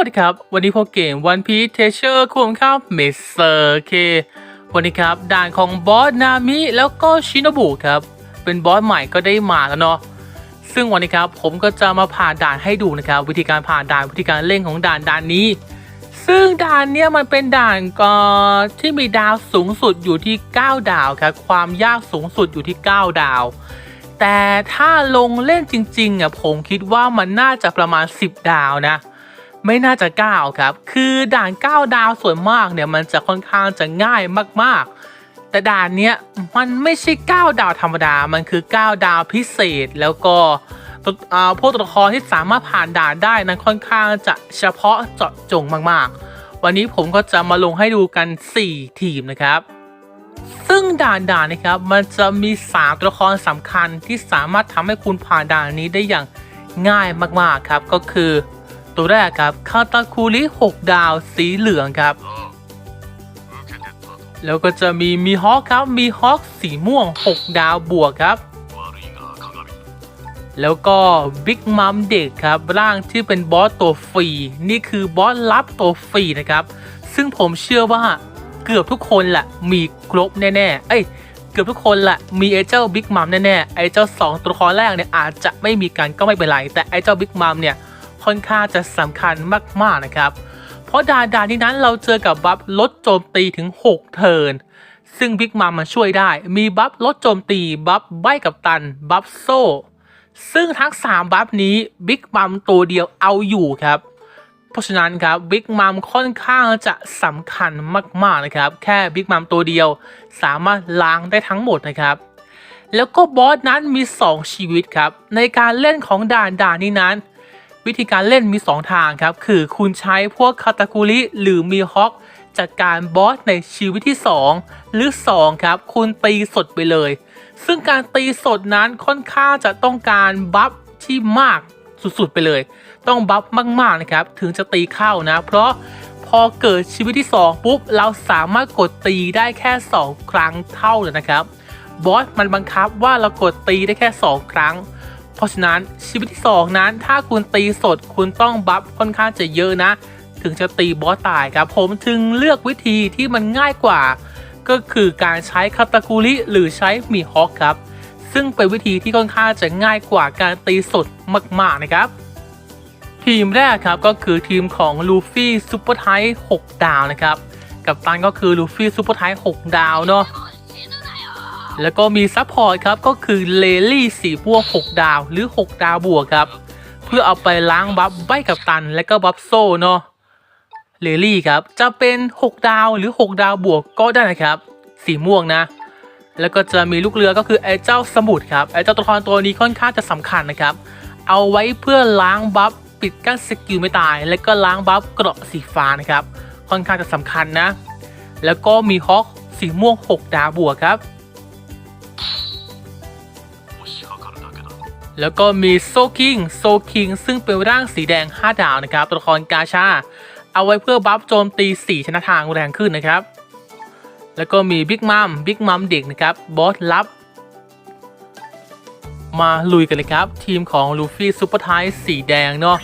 วัสดีครับ วันนี้พวกเกม One Piece Treasure คุณครับเมเซอร์เควันนี้ครับ ด่านของบอสนามิแล้วก็ชินบุครับ เป็นบอสใหม่ก็ได้มาแล้วเนาะซึ่งวันนี้ครับผมก็จะมาผ่านด่านให้ดูนะครับ วิธีการผ่านด่านวิธีการเล่นของด่านด่านนี้ ซึ่งด่านเนี้ยมันเป็นด่านก็ที่มีดาวสูงสุดอยู่ที่ 9 ดาวครับความยากสูงสุดอยู่ที่ 9 ดาว แต่ถ้าลงเล่นจริงๆอะผมคิดว่ามันน่าจะประมาณ 10 ดาวนะ ไม่น่าจะ9ครับ คือด่าน 9 ดาวส่วนมากเนี่ยมันจะค่อนข้างจะง่ายมากๆ แต่ด่านเนี้ยมันไม่ใช่ 9 ดาวธรรมดา มันคือ 9 ดาวพิเศษแล้วก็ตัวอ่าพวกตัวละครที่สามารถผ่านด่านได้นั้นค่อนข้างจะเฉพาะเจาะจงมากๆ วันนี้ผมก็จะมาลงให้ดูกัน 4 ทีมนะครับ ซึ่งด่านด่านนะครับมันจะมี3ตัวละครสำคัญที่สามารถทำให้คุณผ่านด่านนี้ได้อย่างง่ายมากๆครับก็คือ ตัวแรกครับคาตาคูริ6 ดาวสีเหลืองครับ แล้วก็จะมีมีฮอคครับมีฮอคสีม่วง 6 ดาวบวกครับ แล้วก็บิ๊กมัมเด็กครับร่างที่เป็นบอสตัวฟรีนี่คือบอสลับตัวฟรีนะครับ ซึ่งผมเชื่อว่าเกือบทุกคนแหละมีครบแน่ๆเอ้ยเกือบทุกคนแหละมีไอ้เจ้าบิ๊กมัมแน่ๆไอ้เจ้า 2 ตัวละครแรกเนี่ยอาจจะไม่มีกันก็ไม่เป็นไร แต่ไอ้เจ้าบิ๊กมัมเนี่ย ค่อนข้างจะสำคัญมากๆนะครับ เพราะด่านด่านนี้นั้นเราเจอกับบัฟลดโจมตีถึง 6 เทิร์นซึ่งบิ๊กมัมมันช่วยได้ มีบัฟลดโจมตี บัฟใบกับตัน บัฟโซ่ ซึ่งทั้ง 3 บัฟนี้บิ๊กมัมตัวเดียวเอาอยู่ครับ เพราะฉะนั้นครับบิ๊กมัมค่อนข้างจะสำคัญมากๆนะครับ แค่บิ๊กมัมตัวเดียวสามารถล้างได้ทั้งหมดนะครับ แล้วก็บอสนั้นมี 2 ชีวิตครับ ในการเล่นของด่านด่านนี้นั้น วิธีการเล่นมี 2 ทางครับ คือคุณใช้พวกคาตาคุริหรือมีฮอกจัดการบอสในชีวิตที่ 2 หรือ 2 ครับ คุณตีสดไปเลย ซึ่งการตีสดนั้นค่อนข้างจะต้องการบัฟที่มากสุดๆไปเลย ต้องบัฟมากๆนะครับ ถึงจะตีเข้านะ เพราะพอเกิดชีวิตที่ 2 ปุ๊บ เราสามารถกดตีได้แค่ 2 ครั้งเท่าเลยนะครับบอสมันบังคับว่าเรากดตีได้แค่ 2 ครั้ง เพราะฉะนั้นชีวิตที่ 2 นั้น ถ้าคุณตีสดคุณต้องบัฟค่อนข้างจะเยอะนะ ถึงจะตีบอสตายครับ ผมจึงเลือกวิธีที่มันง่ายกว่า ก็คือการใช้คาตาคุริหรือใช้มีฮอกครับ ซึ่งเป็นวิธีที่ค่อนข้างจะง่ายกว่าการตีสดมากๆนะครับ ทีมแรกครับก็คือทีมของลูฟี่ซูเปอร์ไทป์6ดาวนะครับ กับตันก็คือลูฟี่ซูเปอร์ไทป์6ดาวเนาะ แล้วก็มีซัพพอร์ตครับก็คือเลลี่สีพวก6ดาวหรือ 6 ดาวบวกครับ เพื่อเอาไปล้างบัฟใบกับตัน และก็บัฟโซ่เนาะเลลี่ครับจะเป็น 6 ดาวหรือ 6 ดาวบวกก็ได้นะครับ สีม่วงนะ แล้วก็จะมีลูกเรือก็คือไอ้เจ้าสมุทรครับไอ้เจ้าตัวละครตัวนี้ค่อนข้างจะสำคัญนะครับ เอาไว้เพื่อล้างบัฟปิดกั้นสกิลไม่ตาย และก็ล้างบัฟเกราะสีฟ้านะครับ ค่อนข้างจะสำคัญนะ แล้วก็มีฮอคสีม่วง 6 ดาวบวกครับ แล้วก็มีโซคิงโซคิงซึ่งเป็นร่างสีแดง 5 ดาวนะครับ ตัวละครกาชา เอาไว้เพื่อบัฟโจมตี 4 ชนะทางแรงขึ้นนะครับ แล้วก็มีบิ๊กมัมบิ๊กมัมเด็กนะครับบอสลับ มาลุยกันเลยครับ ทีมของลูฟี่ซูเปอร์ไทป์สีแดงเนาะ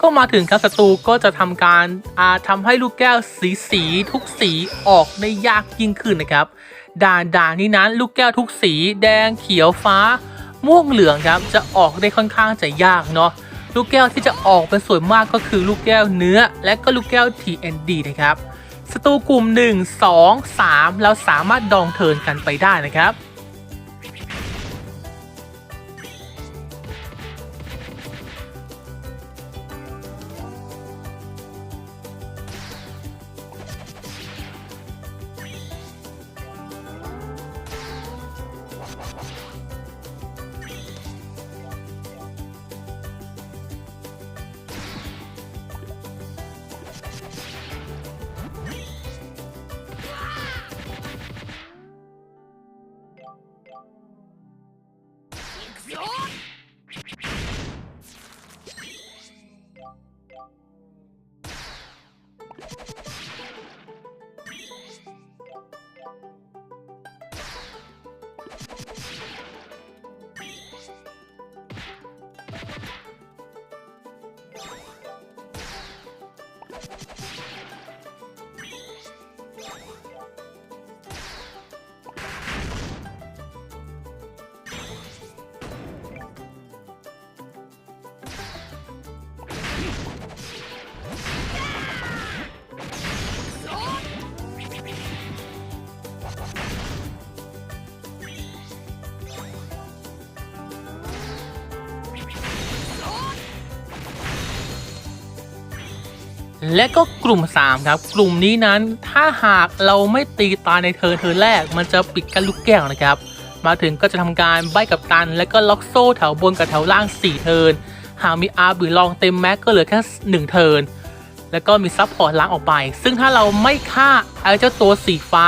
ก็มาถึงครับศัตรูก็จะทำการอาทำให้ลูกแก้วสีสีทุกสีออกได้ยากยิ่งขึ้นนะครับ ด่านด่านนี้นั้นลูกแก้วทุกสี แดงเขียวฟ้า ม่วงเหลืองครับจะออกได้ค่อนข้างจะยากเนาะลูกแก้วที่จะออกเป็นส่วนมากก็คือลูกแก้วเนื้อ และก็ลูกแก้ว TND นะครับศัตรูกลุ่ม 1 2 3 เราสามารถดองเทินกันไปได้นะครับ Sword! และก็กลุ่ม 3 ครับ กลุ่มนี้นั้นถ้าหากเราไม่ตีตายในเทิร์นเทิร์นแรก มันจะปิดกันลูกแก้วนะครับ มาถึงก็จะทำการใบกับตัน และก็ล็อกโซ่แถวบนกับแถวล่าง 4 เทิร์นหากมีอาร์บือลองเต็มแม็กก็เหลือแค่ 1 เทิร์นแล้วก็มีซับพอร์ตล้างออกไป ซึ่งถ้าเราไม่ฆ่าไอ้เจ้าตัวสีฟ้า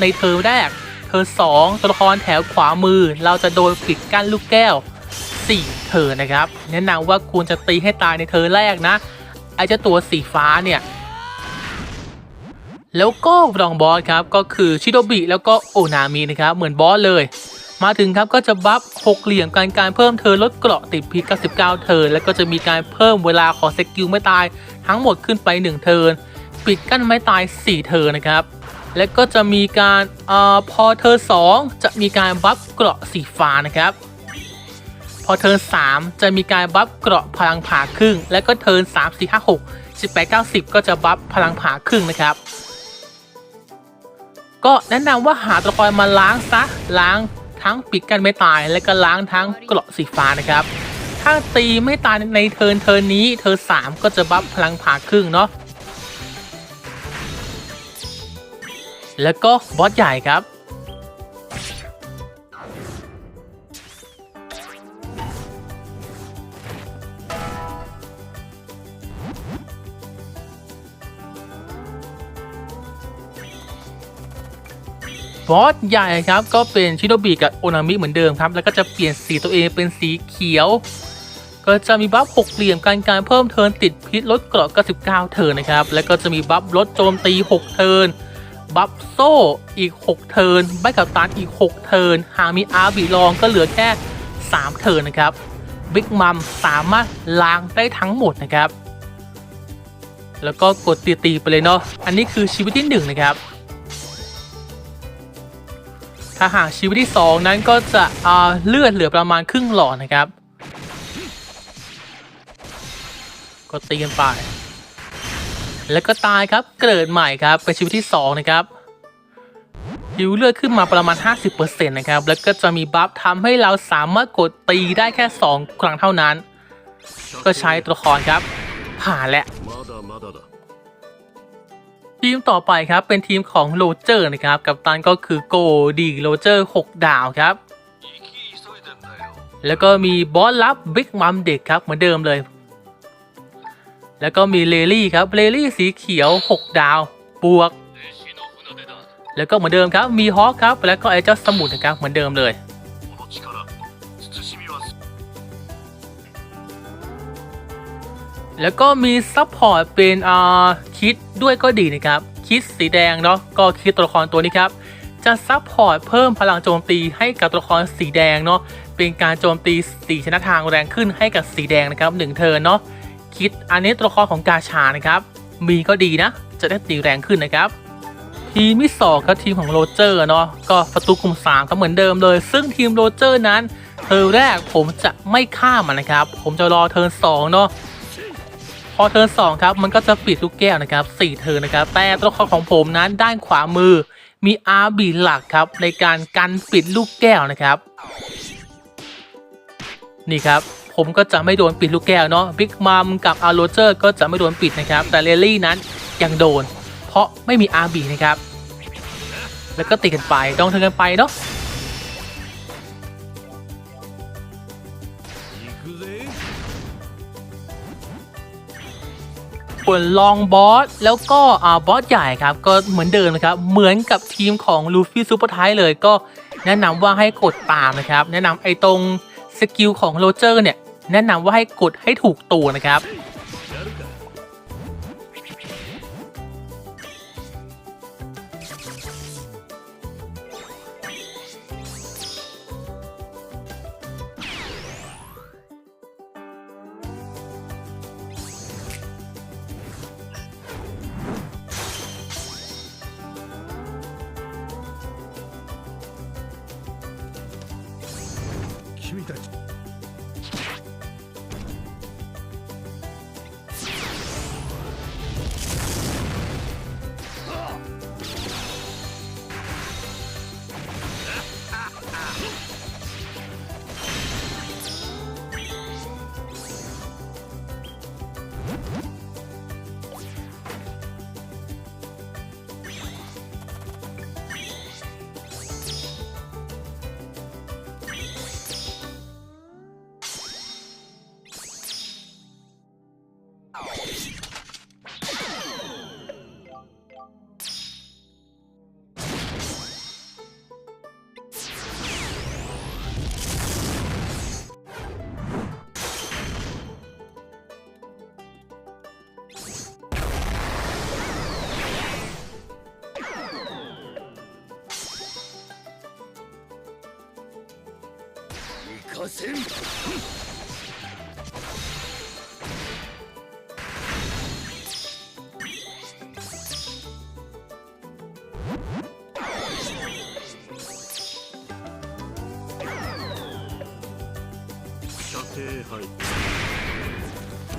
ในเทิร์นแรก เทิร์นสองตัวละครแถวขวามือ เราจะโดนปิดกั้นลูกแก้ว 4 เทิร์นนะครับ แนะนำว่าควรจะตีให้ตายในเทิร์นแรกนะ ไอ้เจ้าตัวสีฟ้าเนี่ย แล้วก็รองบอสครับก็คือชิโดบิแล้วก็โอนามินะครับ เหมือนบอสเลย มาถึงครับก็จะบัฟหกเหลี่ยมการการเพิ่มเทิร์นลดเกราะติดพิษ99เทิร์แล้วก็จะมีการเพิ่มเวลาของสกิลไม่ตายทั้งหมดขึ้นไป 1 เทิร์นปิดกั้นไม่ตาย 4เทิร์นะครับแล้วก็จะมีการอ่อพอเทิร์น2จะมีการบัฟเกราะสีฟ้านะครับ พอเทิร์น3 จะมีการบัฟเกราะพลังผ่าครึ่ง และก็เทิร์น3 4 5 6 18 90 ก็จะบัฟพลังผ่าครึ่งนะครับ ก็แนะนำว่าหาตัวละครมาล้างซะล้างทั้งปิดกันไม่ตาย และก็ล้างทั้งเกราะสีฟ้านะครับ ถ้าตีไม่ตายในเทิร์นเทิร์นนี้เทิร์น3ก็จะบัฟพลังผ่าครึ่งเนาะแล้วก็บอสใหญ่ครับ บอสใหญ่ครับก็เป็นชิโนบิกับโอนามิเหมือนเดิมครับ แล้วก็จะเปลี่ยนสีตัวเองเป็นสีเขียว ก็จะมีบัฟหกเหลี่ยมการการเพิ่มเทินติดพิษลดเกราะ99 เทินนะครับ แล้วก็จะมีบัฟลดโจมตี 6 เทินบัฟโซ่อีก 6 เทินใบกับตานอีก 6 เทินหากมีอาร์บีลองก็เหลือแค่ 3 เทินนะครับบิ๊กมัมสามารถล้างได้ทั้งหมดนะครับ แล้วก็กดตีๆไปเลยเนาะอันนี้คือชีวิตที่1นะครับ ถ้าหากชีวิตที่ 2 นั้นก็จะเลือดเหลือประมาณครึ่งหลอดนะครับ ก็ตีกันไป แล้วก็ตายครับเกิดใหม่ครับเป็นชีวิตที่ 2 นะครับยิวเลือดขึ้นมาประมาณ 50%นะครับ แล้วก็จะมีบัฟทำให้เราสามารถกดตีได้แค่ 2 ครั้งเท่านั้น ก็ใช้ตัวละครครับ ผ่านแล้ว ทีมต่อไปครับเป็นทีมของโรเจอร์นะครับ กับตันก็คือโกดีโรเจอร์ 6 ดาวครับ แล้วก็มีบอสลับบิ๊กมัมเด็กครับเหมือนเดิมเลย แล้วก็มีเลลี่ครับเลลี่สีเขียว 6 ดาวบวก แล้วก็เหมือนเดิมครับมีฮอคครับแล้วก็ไอเจ้าสมุดนะครับเหมือนเดิมเลย แล้วก็มีซัพพอร์ตเป็นอ่าคิดด้วยก็ดีนะครับ คิดสีแดงเนาะก็คิดตัวละครตัวนี้ครับ จะซัพพอร์ตเพิ่มพลังโจมตีให้กับตัวละครสีแดงเนาะเป็นการโจมตีสีชนะทางแรงขึ้นให้กับสีแดงนะครับหนึ่งเทิร์นเนาะคิดอันนี้ตัวละครของกาชานะครับ มีก็ดีนะ จะได้ตีแรงขึ้นนะครับทีมที่สองครับทีมของโรเจอร์เนาะก็ประตูคุมสามก็เหมือนเดิมเลย ซึ่งทีมโรเจอร์นั้นเทิร์นแรกผมจะไม่ฆ่ามันนะครับ ผมจะรอเทิร์นสองเนาะ พอเทิร์นสองครับมันก็จะปิดลูกแก้วนะครับสี่เทิร์นนะครับ แต่ตัวละครของผมนั้นด้านขวามือมีอาร์บีหลักครับในการกันปิดลูกแก้วนะครับ นี่ครับผมก็จะไม่โดนปิดลูกแก้วเนาะบิ๊กมัมกับอาร์โรเจอร์ก็จะไม่โดนปิดนะครับ แต่เรลลี่นั้นยังโดน เพราะไม่มีอาร์บีนะครับ แล้วก็ตีกันไปดองเทิร์นกันไปเนาะ ส่วนลองบอสแล้วก็อ่าบอสใหญ่ครับก็เหมือนเดิมนะครับเหมือนกับทีมของลูฟี่ซูเปอร์ไทเลยก็แนะนำว่าให้กดตามนะครับ แนะนำไอ้ตรงสกิลของโรเจอร์เนี่ยแนะนำว่าให้กดให้ถูกตัวนะครับ 君たち 行かせん 射程範囲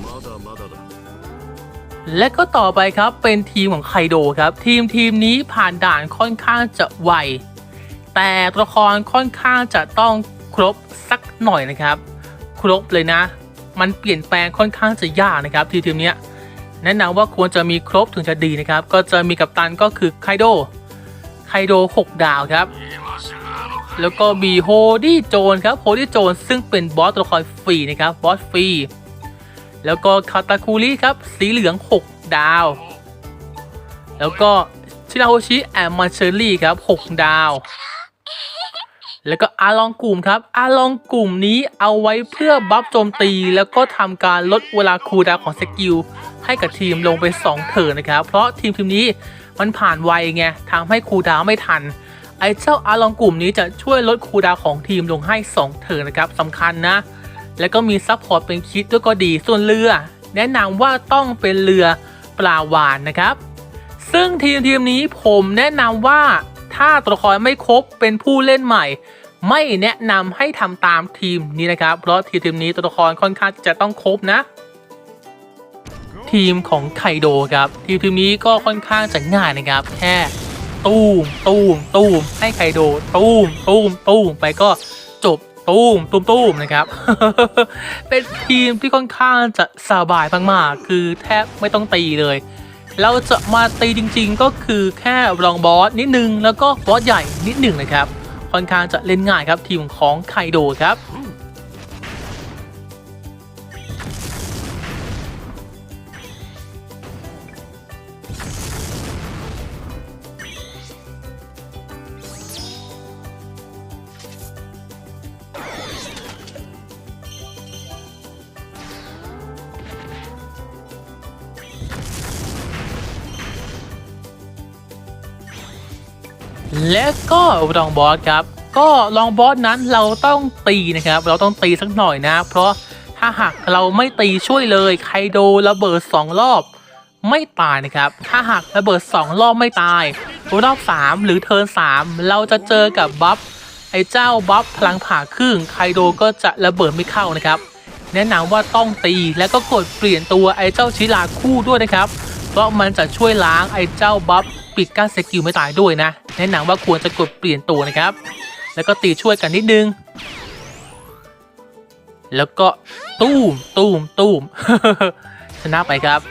まだまだだ และก็ต่อไปครับเป็นทีมของไคโดครับ ทีมทีมนี้ผ่านด่านค่อนข้างจะไว แต่ตัวละครค่อนข้างจะต้องครบสัก หน่อยนะครับครบเลยนะ มันเปลี่ยนแปลงค่อนข้างจะยากนะครับ ทีทีมเนี้ยแนะนำว่าควรจะมีครบถึงจะดีนะครับ ก็จะมีกัปตันก็คือไคโดไคโด6 ดาวครับ แล้วก็มีโฮดี้โจนครับโฮดี้โจนซึ่งเป็นบอสตัวละครฟรีนะครับบอสฟรีแล้วก็คาตาคุริครับสีเหลือง 6 ดาว แล้วก็ชิราโฮชิแอมมาเชอรี่ครับ 6 ดาว แล้วก็อาลองกลุ่มครับอาลองกลุ่มนี้เอาไว้เพื่อบัฟโจมตี แล้วก็ทำการลดเวลาคูลดาวของสกิลให้กับทีมลงไป 2เทินนะครับ เพราะทีมทีมนี้มันผ่านไวไงทำให้คูลดาวไม่ทัน ไอ้เจ้าอาลองกลุ่มนี้จะช่วยลดคูลดาวของทีมลงให้ 2เทินนะครับสำคัญนะ แล้วก็มีซัพพอร์ตเป็นคิดด้วยก็ดีส่วนเรือ แนะนำว่าต้องเป็นเรือปลาวานนะครับ ซึ่งทีมทีมนี้ผมแนะนำว่า ถ้าตัวละครไม่ครบเป็นผู้เล่นใหม่ ไม่แนะนำให้ทำตามทีมนี้นะครับ เพราะทีมทีมนี้ตัวละครค่อนข้างจะต้องครบนะ ทีมของไคโดครับ ทีมทีมนี้ก็ค่อนข้างจะง่ายนะครับ แค่ตูมตูมตูมให้ไคโดตูมตูมตูมไปก็จบตูมตุ้มตุ้มนะครับ เป็นทีมที่ค่อนข้างจะสบายมากๆคือแทบไม่ต้องตีเลย เราจะมาตีจริงๆก็คือแค่รองบอสนิดนึงแล้วก็บอสใหญ่นิดหนึ่งนะครับ ค่อนข้างจะเล่นง่ายครับทีมของไคโดครับ และก็รองบอสครับ ก็รองบอสนั้นเราต้องตีนะครับ เราต้องตีสักหน่อยนะ เพราะถ้าหากเราไม่ตีช่วยเลยไคโดระเบิด 2 รอบไม่ตายนะครับ ถ้าหากระเบิด 2 รอบไม่ตายรอบ 3 หรือเทิร์น3เราจะเจอกับบัฟไอ้เจ้าบัฟพลังผ่าครึ่งไคโดก็จะระเบิดไม่เข้านะครับ แนะนำว่าต้องตีแล้วก็กดเปลี่ยนตัวไอ้เจ้าชิลาคู่ด้วยนะครับ เพราะมันจะช่วยล้างไอ้เจ้าบัฟ ปิดกั้นสกิลไม่ตายด้วยนะ แนะนำว่าควรจะกดเปลี่ยนตัวนะครับ แล้วก็ตีช่วยกันนิดนึง แล้วก็ตู้มตู้มตู้มชนะไปครับ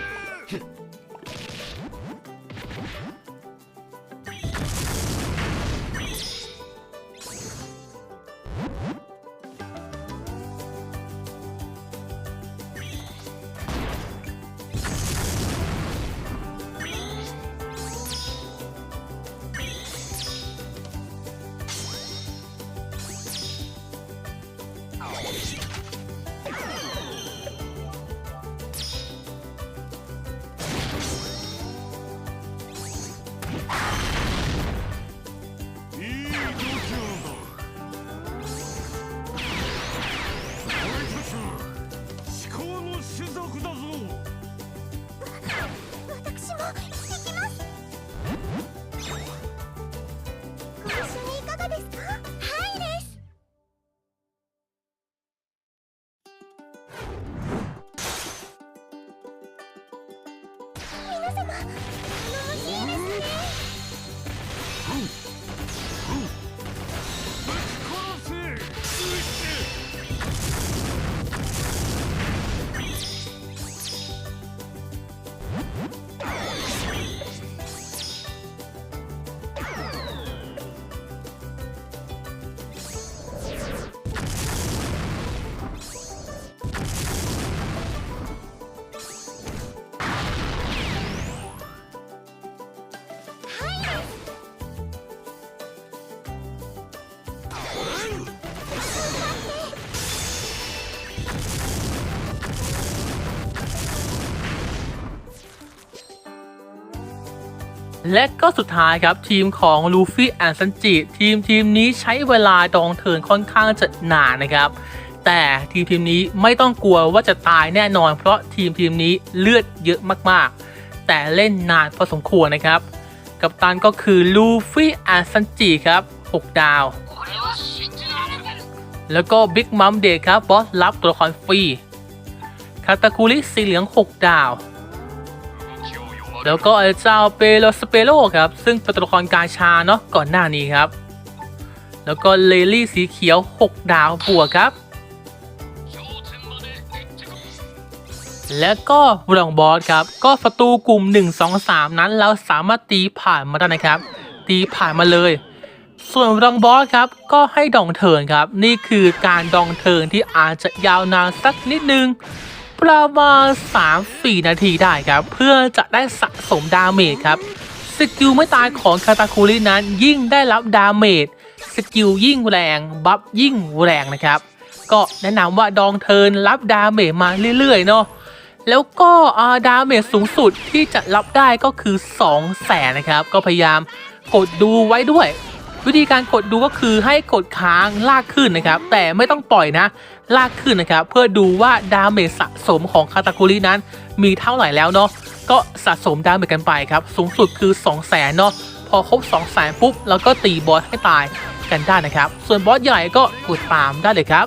頼もしいですね。 และก็สุดท้ายครับทีมของลูฟี่แอนซันจิทีมทีมนี้ใช้เวลาดองเทินค่อนข้างจะนานนะครับ แต่ทีมทีมนี้ไม่ต้องกลัวว่าจะตายแน่นอน เพราะทีมทีมนี้เลือดเยอะมากๆ แต่เล่นนานพอสมควรนะครับ กัปตันก็คือลูฟี่แอนซันจิครับ 6 ดาว แล้วก็บิ๊กมัมเดย์ครับบอสรับตัวละครฟรีคาตาคุริสีเหลือง 6 ดาว แล้วก็ไอ้เจ้าเปโลสเปโลครับ ซึ่งเป็นตัวละครกาชาเนาะก่อนหน้านี้ครับ แล้วก็เลลี่สีเขียว 6 ดาวบวกครับ และก็รองบอสครับ ก็ศัตรูกลุ่ม 1 2 3 นั้นเราสามารถตีผ่านมาได้นะครับ ตีผ่านมาเลย ส่วนรองบอสครับ ก็ให้ดองเทิร์นครับ นี่คือการดองเทิร์นที่อาจจะยาวนานสักนิดนึง ประมาณ 3-4 นาทีได้ครับ เพื่อจะได้สะสมดาเมจครับ สกิลไม่ตายของคาตาคุรินั้นยิ่งได้รับดาเมจ สกิลยิ่งแรง บัฟยิ่งแรงนะครับ ก็แนะนำว่าดองเทินรับดาเมจมาเรื่อยๆเนาะ แล้วก็อาดาเมจสูงสุดที่จะรับได้ก็คือ2แสนนะครับ ก็พยายามกดดูไว้ด้วย วิธีการกดดูก็คือให้กดค้างลากขึ้นนะครับ แต่ไม่ต้องปล่อยนะ ลากขึ้นนะครับ เพื่อดูว่าดาเมจสะสมของคาตาคุรินั้น มีเท่าไหร่แล้วเนาะก็สะสมดาเมจกันไปครับ สูงสุดคือ 2 0 0แสนเนาะพอครบ 2 0 0แสนปุ๊บเราก็ตีบอสให้ตายกันได้นะครับ ส่วนบอสใหญ่ก็กดตามได้เลยครับ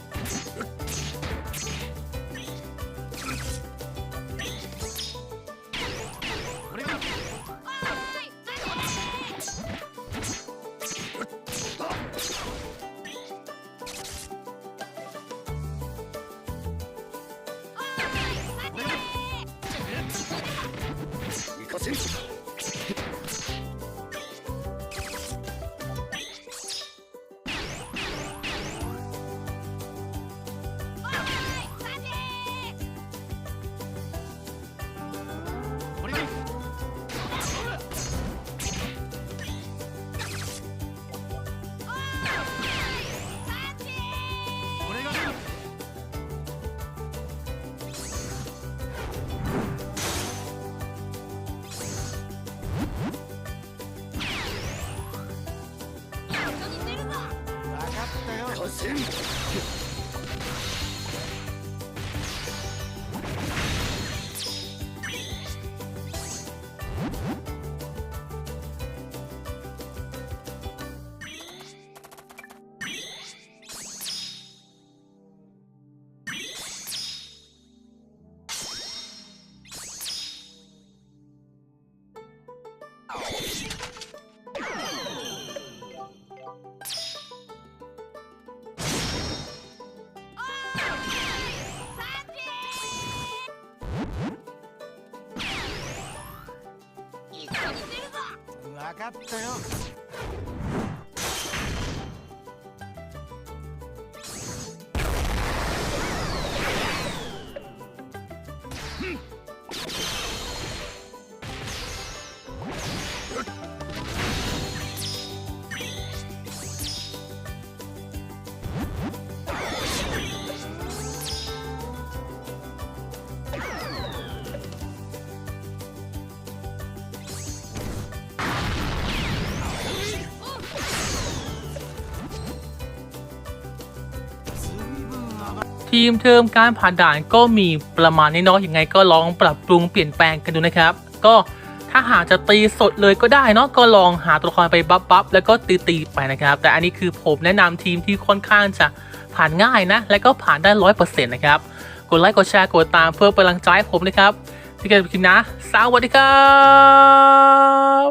got. ทีมเทอมการผ่านด่านก็มีประมาณนี้เนาะยังไงก็ลองปรับปรุงเปลี่ยนแปลงกันดูนะครับ ก็ถ้าหากจะตีสดเลยก็ได้เนาะก็ลองหาตัวละครไปบัฟบัฟแล้วก็ตีตีไปนะครับ แต่อันนี้คือผมแนะนำทีมที่ค่อนข้างจะผ่านง่ายนะ และก็ผ่านได้ร้อยเปอร์เซ็นต์นะครับ กดไลค์กดแชร์กดตามเพื่อเป็นกำลังใจผมนะครับที่เกิดคลิปนะสวัสดีครับ